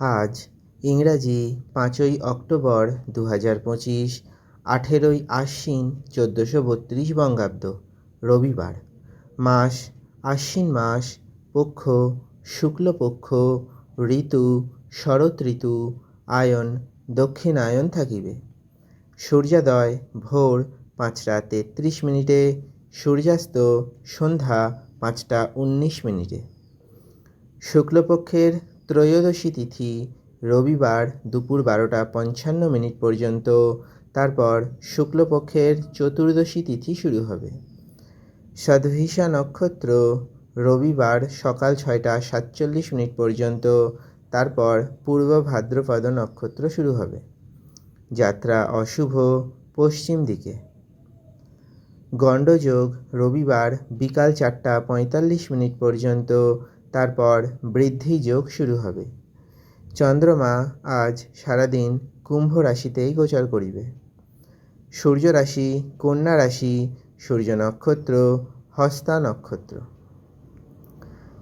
আজ ইংরাজি পাঁচই অক্টোবর দু হাজার পঁচিশ, আঠেরোই আশ্বিন চোদ্দোশো বত্রিশ বঙ্গাব্দ, রবিবার। মাস, আশ্বিন মাস, পক্ষ, শুক্লপক্ষ, ঋতু, শরৎ ঋতু, আয়ন দক্ষিণায়ন থাকিবে। সূর্যোদয় ভোর পাঁচটা তেত্রিশ মিনিটে, সূর্যাস্ত সন্ধ্যা পাঁচটা উনিশ মিনিটে। শুক্লপক্ষের ত্রয়োদশী তিথি রবিবার দুপুর বারোটা পঞ্চান্ন মিনিট পর্যন্ত। তারপর শুক্লপক্ষের চতুর্দশী তিথি শুরু হবে। সদ্ভিষা নক্ষত্র রবিবার সকাল ছয়টা সাতচল্লিশ মিনিট পর্যন্ত। তারপর পূর্ব ভাদ্রপদ নক্ষত্র শুরু হবে। যাত্রা অশুভ পশ্চিম দিকে। গণ্ডযোগ রবিবার বিকাল চারটা পঁয়তাল্লিশ মিনিট পর্যন্ত। তারপর বৃদ্ধি যোগ শুরু হবে। চন্দ্রমা আজ সারাদিন কুম্ভ রাশিতেই গোচর করিবে। সূর্য রাশি, কন্যা রাশি, সূর্য নক্ষত্র, হস্তা নক্ষত্র।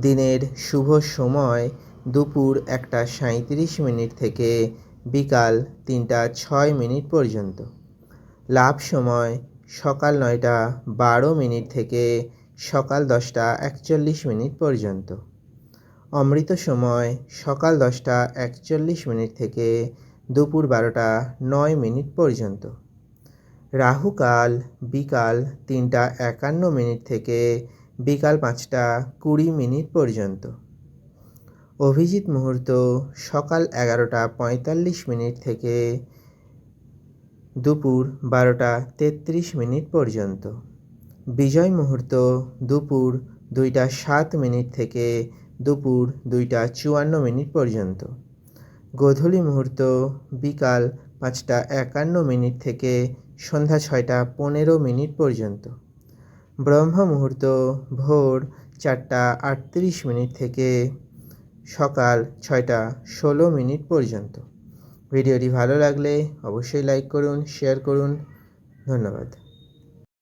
দিনের শুভ সময় দুপুর একটা সাঁইত্রিশ মিনিট থেকে বিকাল তিনটা ছয় মিনিট পর্যন্ত। লাভ সময় সকাল নয়টা বারো মিনিট থেকে সকাল দশটা একচল্লিশ মিনিট পর্যন্ত। অমৃত সময় সকাল দশটা একচল্লিশ মিনিট থেকে দুপুর বারোটা নয় মিনিট পর্যন্ত। রাহুকাল বিকাল তিনটা একান্ন মিনিট থেকে বিকাল পাঁচটা কুড়ি মিনিট পর্যন্ত। অভিজিৎ মুহূর্ত সকাল এগারোটা পঁয়তাল্লিশ মিনিট থেকে দুপুর বারোটা তেত্রিশ মিনিট পর্যন্ত। বিজয় মুহূর্ত দুপুর দুইটা সাত মিনিট থেকে দুপুর দুইটা চুয়ান্ন মিনিট পর্যন্ত। গোধূলি মুহূর্ত, বিকাল পাঁচটা একান্ন মিনিট থেকে সন্ধ্যা ছয়টা পনেরো মিনিট পর্যন্ত। ব্রহ্ম মুহূর্ত, ভোর চারটা আটত্রিশ মিনিট থেকে সকাল ছয়টা ষোলো মিনিট পর্যন্ত। ভিডিওটি ভালো লাগলে অবশ্যই লাইক করুন, শেয়ার করুন। ধন্যবাদ।